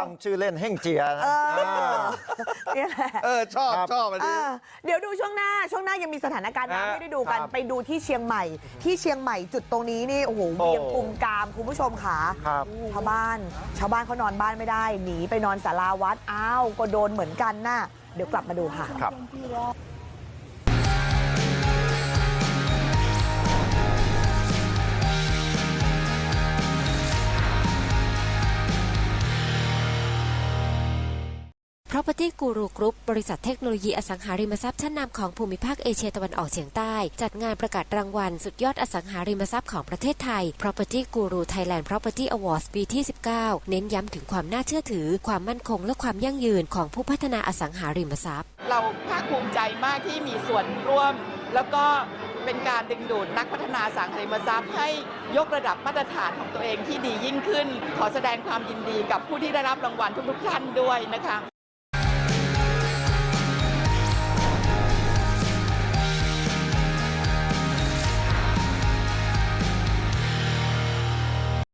ตั้งชื่อเล่นเฮ่งเจียนะเออาเนี่ยแหละเออชอบครับชอบอันเอนี้อเดี๋ยวดูช่วงหน้าช่วงหน้ายังมีสถานการณ์ฮะน้ำให้ได้ดูกันครับไปดูที่เชียงใหม่ ที่เชียงใหม่จุดตรงนี้นี่โอ้โหโอ้เวียงกุมกามคุณผู้ชมค่ะครับชาวบ้าน ชาวบ้านเขานอนบ้านไม่ได้หนีไปนอนศาลาวัดอ้าวก็โดนเหมือนกันน่ะเดี๋ยวกลับมาดูค่ะครับ Property Guru Group บริษัทเทคโนโลยีอสังหาริมทรัพย์ชั้นนำของภูมิภาคเอเชียตะวันออกเฉียงใต้ จัดงานประกาศรางวัล สุดยอดอสังหาริมทรัพย์ของประเทศไทย Property Guru Thailand Property Awards ปีที่ 19 เน้นย้ำถึงความน่าเชื่อถือ ความมั่นคง และความยั่งยืนของผู้พัฒนาอสังหาริมทรัพย์ เราภาคภูมิใจมากที่มีส่วนร่วม แล้วก็เป็นการดึงดูดนักพัฒนาอสังหาริมทรัพย์ให้ยกระดับมาตรฐานของตัวเองที่ดียิ่งขึ้น ขอแสดงความยินดีกับผู้ที่ได้รับรางวัลทุกๆท่านด้วยนะคะ